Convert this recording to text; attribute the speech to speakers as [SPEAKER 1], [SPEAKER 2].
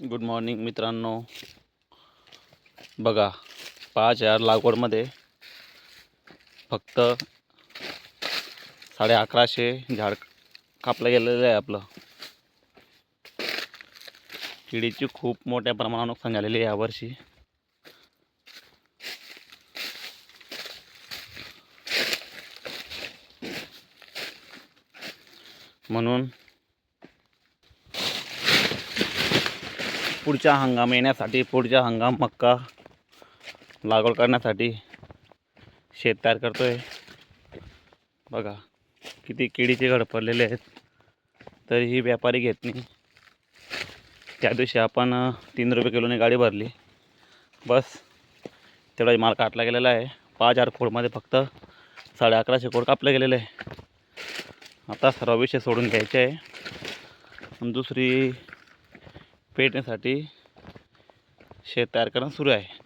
[SPEAKER 1] Good morning मित्रांनो. बघा पाच हजार लागवडमध्ये फक्त साडे अकराशे झाड कापलं गेलेलं आहे आपलं. किडीची खूप मोठ्या प्रमाणात नुकसान झालेली आहे यावर्षी म्हणून पुढच्या हंगाम येण्यासाठी पुढच्या हंगाम मक्का लागवड करण्यासाठी शेत तयार करतो आहे बघा किती किडीचे घड पडलेले आहेत. तरीही व्यापारी घेत नाही. त्या दिवशी आपण तीन रुपये किलोने गाडी भरली. बस तेवढा माल काटला गेलेला आहे. पाच हजार खोडमध्ये फक्त साडे अकराशे कोड कापले गेलेले आहे. आता सर्व विषय सोडून घ्यायचे आहे. दुसरी पेटण्यासाठी शेत तयार करणं सुरू आहे.